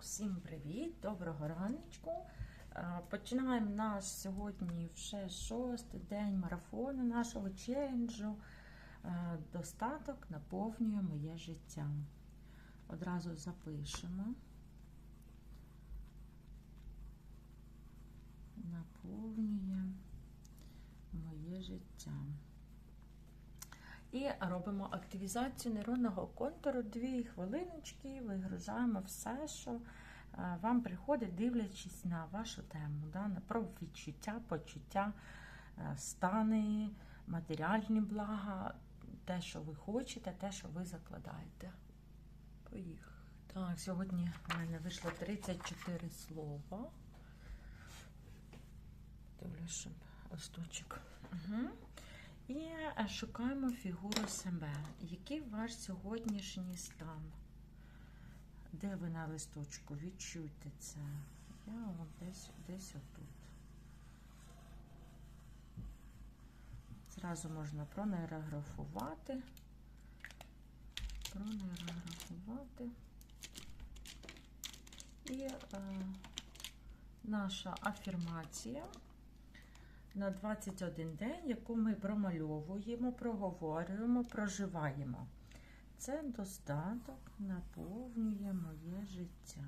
Всім привіт, доброго раночку. Е, Починаємо наш сьогодні вже шостий день марафону нашого челенджу. Е, Достаток наповнює моє життя. Одразу запишемо. Наповнює моє життя. І робимо активізацію нейронного контуру. Дві хвилиночки, вигружаємо все, що е, вам приходить, дивлячись на вашу тему, да, про відчуття, почуття, е, стани, матеріальні блага, те, що ви хочете, те, що ви закладаєте. Поїхали. Так, сьогодні в мене вийшло 34 слова. Дивлюсь, листочок. Угу. І шукаємо фігуру себе. Який ваш сьогоднішній стан? Де ви на листочку? Відчуйте це. Я от десь, десь отут. Зразу можна пронейрографувати. Пронейрографувати. І е, наша афірмація на 21 день, яку ми промальовуємо, проговорюємо, проживаємо. Це достаток наповнює моє життя.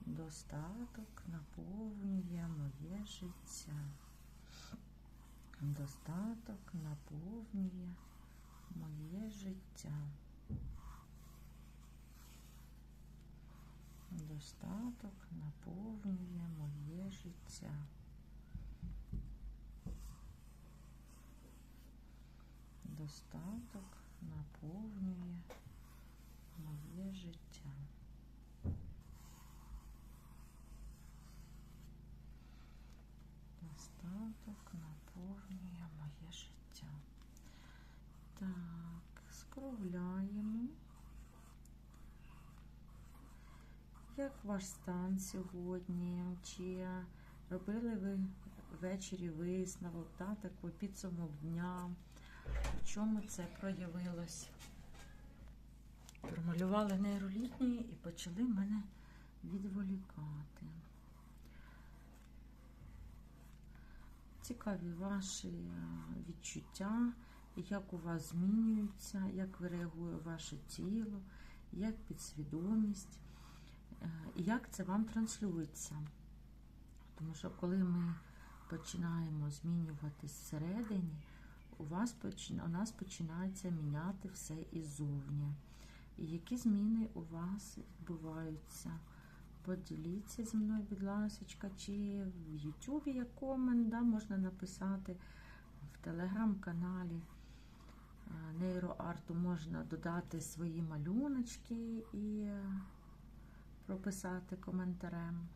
Достаток наповнює моє життя. Достаток наповнює моє життя. Достаток наповнює моє життя. Достаток наповнює моє життя. Достаток наповнює моє життя. Так, скругляємо. Як ваш стан сьогодні? Чи робили ви ввечері висновок, да, такий підсумок дня? В чому це проявилось? Промалювали нейролітні і почали мене відволікати. Цікаві ваші відчуття, як у вас змінюються, як реагує ваше тіло, як підсвідомість, і як це вам транслюється. Тому що коли ми починаємо змінюватись всередині, у вас у нас починається міняти все іззовні. І які зміни у вас відбуваються? Поділіться зі мною, будь ласка, чи в Ютубі є комент, да, можна написати, в телеграм-каналі нейроарту можна додати свої малюночки і прописати коментарем.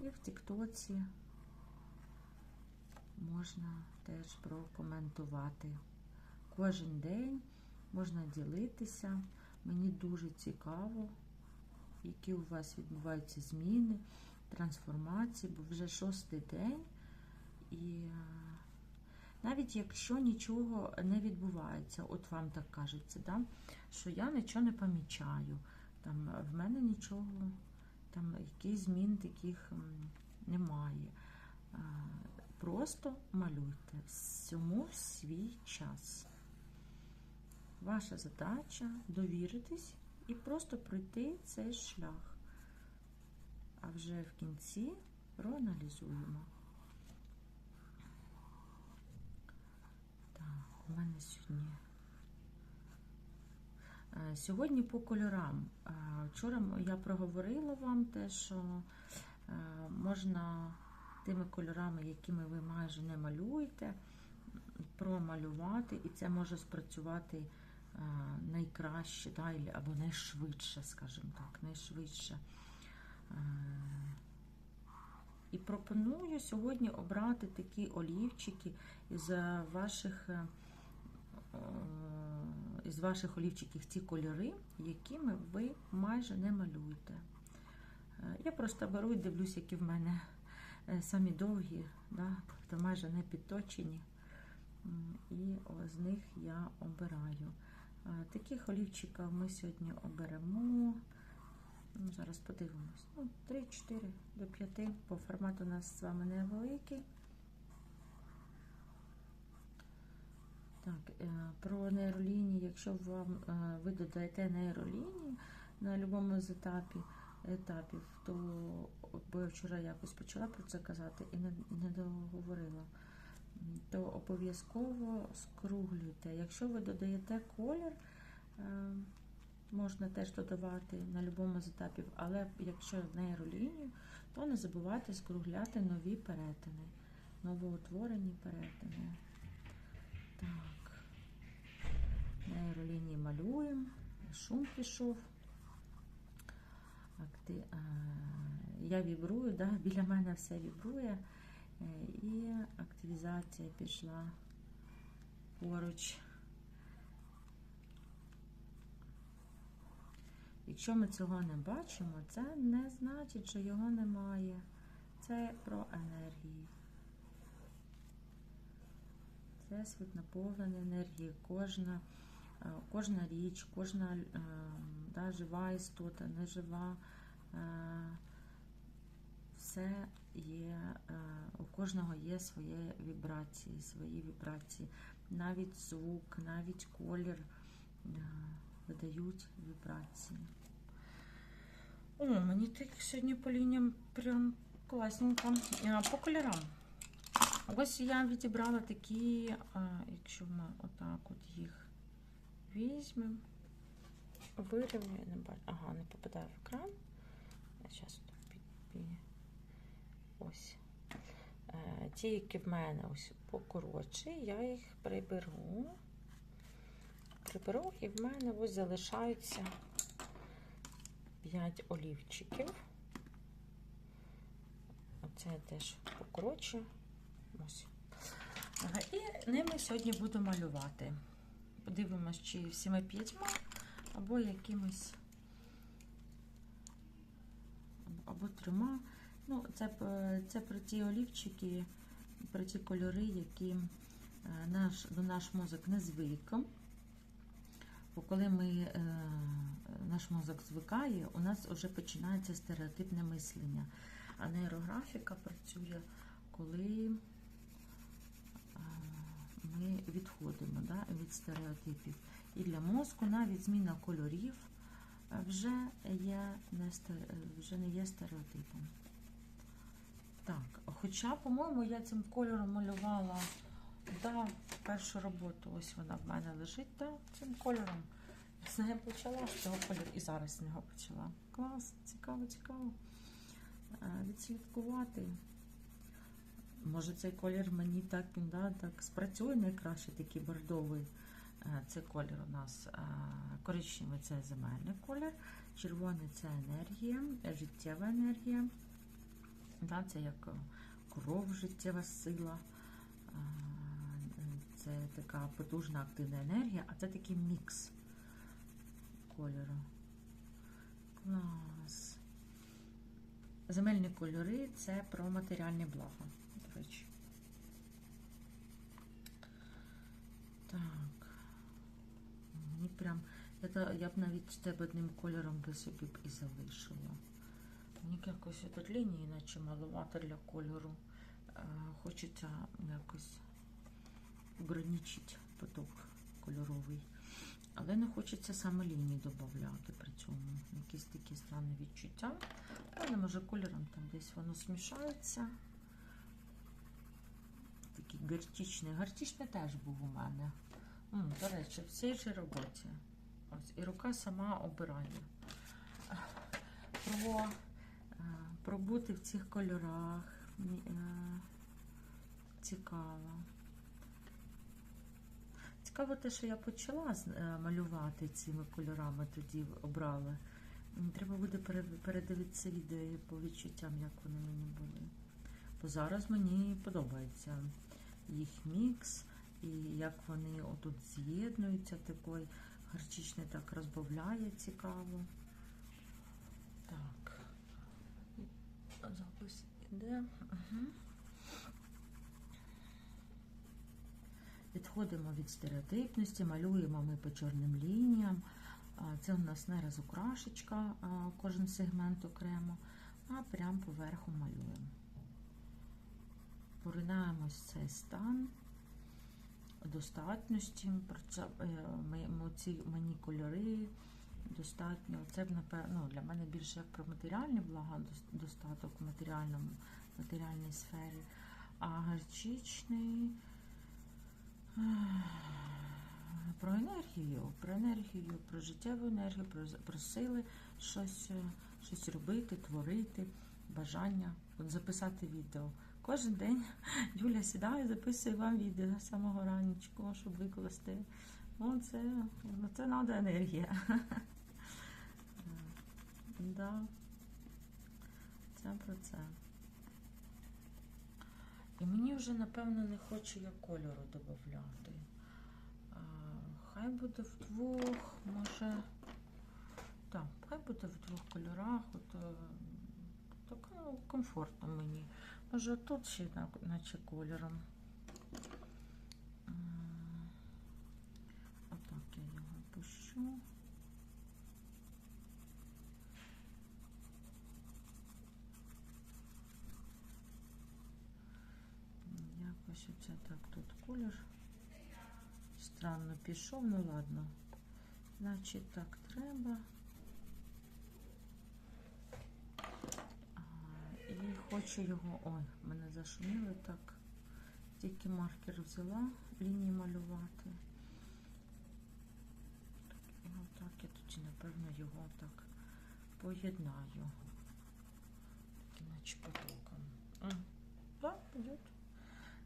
І в Тіктоці можна теж прокоментувати. Кожен день можна ділитися. Мені дуже цікаво, які у вас відбуваються зміни, трансформації, бо вже шостий день. І навіть якщо нічого не відбувається, от вам так кажеться, да? що я нічого не помічаю, там в мене нічого, там яких змін таких немає. Просто малюйте всьому свій час. Ваша задача довіритись і просто пройти цей шлях. А вже в кінці проаналізуємо. Так, у мене сьогодні. Сьогодні по кольорам. Вчора я проговорила вам те, що можна тими кольорами, якими ви майже не малюєте, промалювати, і це може спрацювати найкраще, да, або найшвидше, скажімо так, найшвидше. І пропоную сьогодні обрати такі олівчики із ваших із ваших олівчиків ті кольори, якими ви майже не малюєте. Я просто беру і дивлюсь, які в мене самі довгі, да, тобто майже не підточені. І з них я обираю. Таких олівчиків ми сьогодні оберемо. Ну, Зараз подивимось. Ну, 3-4 до 5, бо формат у нас з вами невеликий. Так, е, про нейролінії, якщо вам е, ви додаєте нейролінії на будь-якому з етапі, етапів, то бо я вчора якось почала про це казати і не, не договорила, то обов'язково скруглюйте. Якщо ви додаєте колір, е, можна теж додавати на будь-якому з етапів, але якщо нейролінію, то не забувайте скругляти нові перетини, новоутворені перетини. Так. Нейролінії малюємо. Шум пішов. Акти... а, Я вібрую, да? біля мене все вібрує. Е, І активізація пішла поруч. Якщо ми цього не бачимо, це не значить, що його немає. Це про енергії. Всесвіт наповнений енергією. Кожна, е, кожна річ, кожна е, да, жива істота, нежива, е, все є, е, у кожного є свої вібрації, свої вібрації. Навіть звук, навіть колір е, видають вібрації. О, мені так сьогодні по лініям прям класненько. Е, По кольорам. Ось я відібрала такі, якщо ми отак от їх візьмемо, вирівнюю. Ага, не попадаю в екран. Зараз тут під, під. Ось. Е, ті, які в мене ось покоротші, я їх приберу. Приберу і в мене ось залишаються 5 олівчиків. Оце теж покорочу. Ось. І ними сьогодні буду малювати. Подивимось, чи всіми п'ятьма, або якимось, або трьома. Ну, це, це про ті олівчики, про ті кольори, які е, наш, до наш мозок не звик. Бо коли ми, е, наш мозок звикає, у нас вже починається стереотипне мислення. А нейрографіка працює, коли е, ми відходимо да, від стереотипів. І для мозку навіть зміна кольорів вже, є вже не є стереотипом. Так, хоча, по-моєму, я цим кольором малювала да, першу роботу. Ось вона в мене лежить, да, цим кольором. Я З нею почала з цього кольору і зараз з нього почала. Клас, цікаво, цікаво. Е, Відслідкувати. Може, цей колір мені так, да, так спрацює найкраще, такий бордовий. Е, Це колір у нас е, коричневий це земельний колір, червоний це енергія, життєва енергія. Це як е, кров, життєва сила. Це така потужна активна енергія, а це такий мікс кольору. Клас. Земельні кольори це про матеріальні блага, до речі. Так. Мені прям. Я б навіть тебе одним кольором би собі б і залишила. Якось тут лінії, наче маловато для кольору. Е, Хочеться якось ограничити поток кольоровий. Але не хочеться саме лінії додати при цьому. Якісь такі странні відчуття. Але може кольором там десь воно смішається. Такий гартічний. Гартічний теж був у мене. М, до речі, в цій же роботі. Ось, і рука сама обирає. Про, е, про бути в цих кольорах. Е, Цікаво. Цікаво те, що я почала е, малювати цими кольорами, тоді обрала. Треба буде передивитися відео по відчуттям, як вони мені були. Бо зараз мені подобається їх мікс, і як вони отут з'єднуються, такий гарчичний так розбавляє цікаво. Так. Запис іде. Угу. Відходимо від стереотипності, малюємо ми по чорним лініям. Це у нас не розукрашечка, кожен сегмент окремо, а прямо поверху малюємо. Поринаємось в цей стан достатності. Е, ми- ці мені кольори достатньо. Це напевно ну, для мене більше як про матеріальні блага, достаток в матеріальній сфері. А гарчичний про енергію, про енергію, про життєву енергію, про, про сили, щось, е, щось робити, творити, бажання, от записати відео. Кожен день Юля сідає, записує вам відео з самого ранечку, щоб викласти. Ну, це, ну, це треба енергія. да. Це про це. І мені вже, напевно, не хоче я кольору додати. Хай буде в двох, може. Так, хай буде в двох кольорах. От, е, так ну, комфортно мені. Може тут ще на- наче кольором. М, Отак я його пущу. Якось оце так тут колір. Странно пішов, ну ладно. Значить, так треба. І хочу його. Ой, мене зашуміло так. Тільки маркер взяла лінії малювати. Так, його тоді, напевно, його так поєднаю. Так, іначе потоком.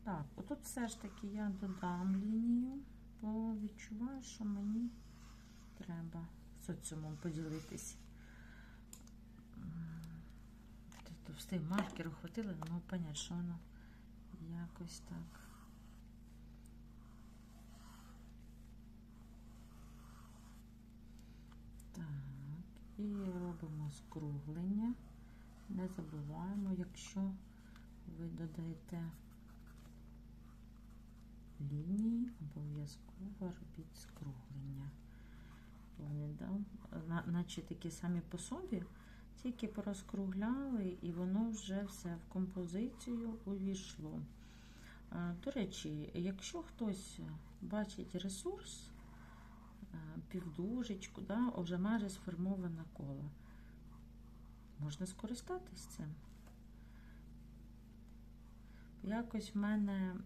Так, отут все ж таки я додам лінію, бо відчуваю, що мені треба соціумом поділитись. М, ти- ти Встиг маркеру хватило, поняти, що воно якось. Так, і робимо скруглення. Не забуваємо, якщо ви додаєте лінії, обов'язково робіть скруглення. Вони, да? на- наче такі самі по собі, тільки порозкругляли, і воно вже все в композицію увійшло. До речі, якщо хтось бачить ресурс, півдужечку, да, вже майже сформоване коло, можна скористатись цим. Якось в мене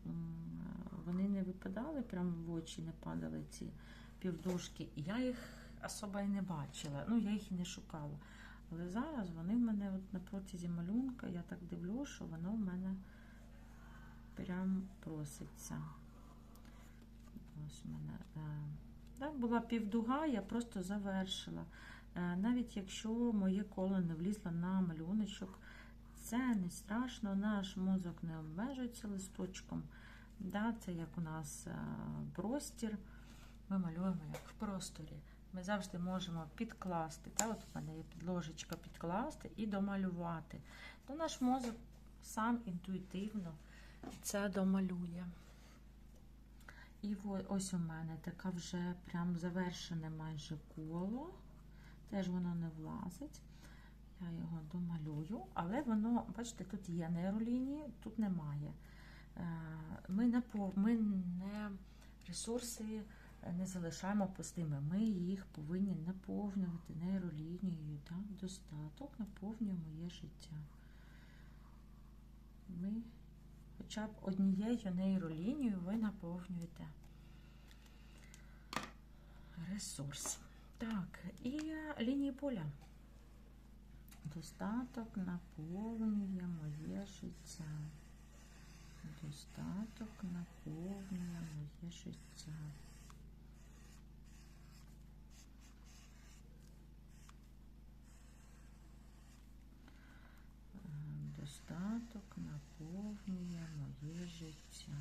вони не випадали, прямо в очі не падали ці півдужки. І я їх особо і не бачила. Ну, я їх і не шукала. Але зараз вони в мене от на протязі малюнка, я так дивлюсь, що воно в мене прям проситься. Ось у мене. Да, була півдуга, я просто завершила. Е, навіть якщо моє коло не влізло на малюночок, це не страшно, наш мозок не обмежується листочком. Да, це як у нас е, простір. Ми малюємо як в просторі. Ми завжди можемо підкласти. Та, от у мене є підложечка підкласти і домалювати. То наш мозок сам інтуїтивно це домалює. І ось у мене така вже прям завершене майже коло. Теж воно не влазить. Я його домалюю, але воно, бачите, тут є нейролінії, тут немає. Е, Ми не, ми не ресурси не залишаємо пустими. Ми їх повинні наповнювати нейролінією. Так? Достаток наповнює моє життя. Ми хоча б однією нейролінією ви наповнюєте ресурс. Так, і лінії поля. Достаток наповнює моє життя. Достаток наповнює моє життя. Е, Достаток наповнює моє життя.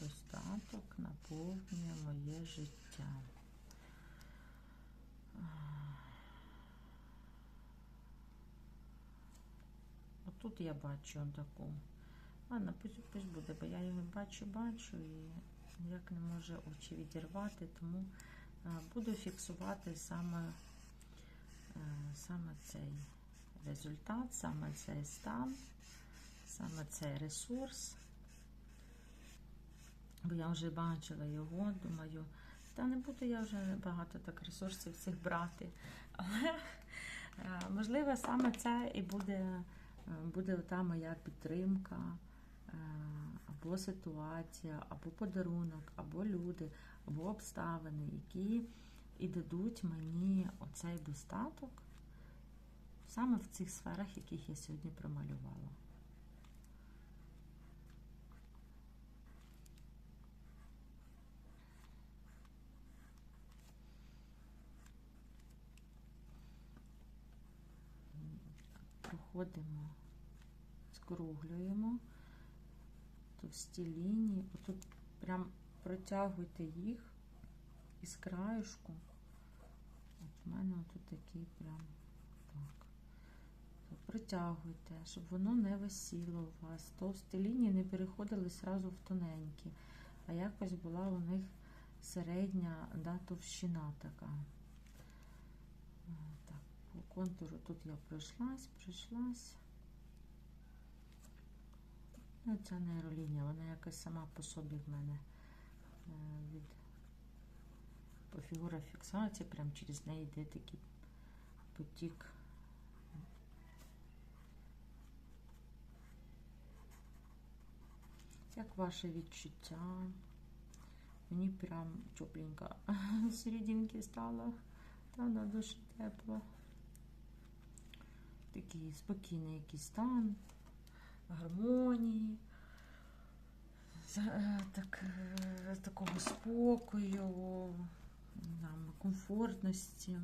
Достаток наповнює моє життя. Отут я бачу таку Ладно, пусть, пусть буде, бо я його бачу, бачу і ніяк не може очі відірвати, тому буду фіксувати саме, е, саме цей результат, саме цей стан, саме цей ресурс. Бо я вже бачила його, думаю, та не буду я вже багато так ресурсів цих брати. Але е, можливо саме це і буде, е, буде та моя підтримка, або ситуація, або подарунок, або люди, або обставини, які і дадуть мені оцей достаток саме в цих сферах, яких я сьогодні промалювала. Проходимо, скруглюємо товсті лінії. Отут прям протягуйте їх із краюшку. От у мене тут такий прям так. Протягуйте, щоб воно не висіло у вас. Товсті лінії не переходили зразу в тоненькі, а якось була у них середня да, товщина така. Е, Так, по контуру тут я пройшлась, пройшлась. Ну, ця нейролінія, вона якась сама по собі в мене е, від по фігура фіксації, прям через неї йде такий потік. Як ваше відчуття? Мені прям тепленько серединки стало, та на душі тепло. Такий спокійний якийсь стан, гармонії, е, так, е, такого спокою, там, комфортності.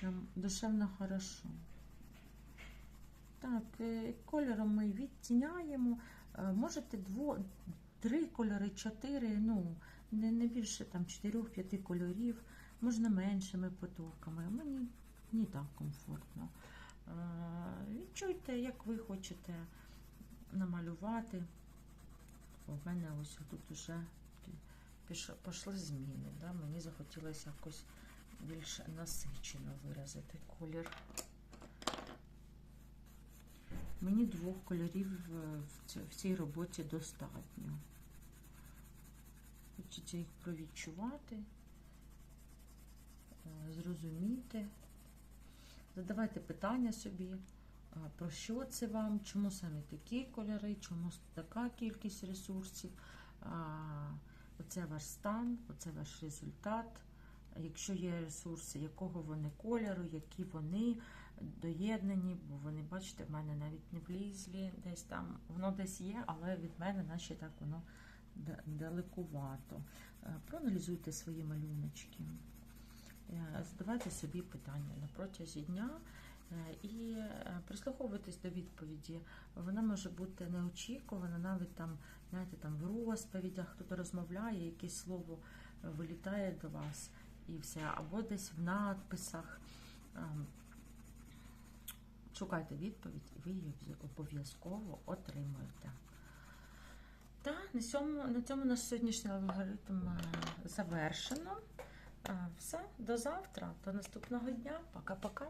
Прям душевно хорошо. Так, е, кольором ми відтіняємо. Можете дво, три кольори, чотири, ну, не, не більше там чотирьох-п'яти кольорів, можна меншими потоками. Мені не так комфортно. Е, Відчуйте, як ви хочете намалювати. У мене ось тут вже пішли зміни. Да? Мені захотілося якось більш насичено виразити колір. Мені двох кольорів в цій роботі достатньо. Хочеться їх провідчувати, е, зрозуміти. Задавайте питання собі, про що це вам, чому саме такі кольори, чому така кількість ресурсів. Оце ваш стан, оце ваш результат. Якщо є ресурси, якого вони кольору, які вони доєднані, бо вони, бачите, в мене навіть не влізлі, десь там, воно десь є, але від мене наче так воно далекувато. Е, Проаналізуйте свої малюночки. Е, Задавайте собі питання на протязі дня е, і е, прислуховуйтесь до відповіді. Вона може бути неочікувана, навіть там, знаєте, там в розповідях хтось розмовляє, якесь слово вилітає до вас і все, або десь в надписах. Шукайте відповідь, і ви її обов'язково отримуєте. Та на цьому, на цьому наш сьогоднішній алгоритм завершено. Все, до завтра, до наступного дня. Пока-пока.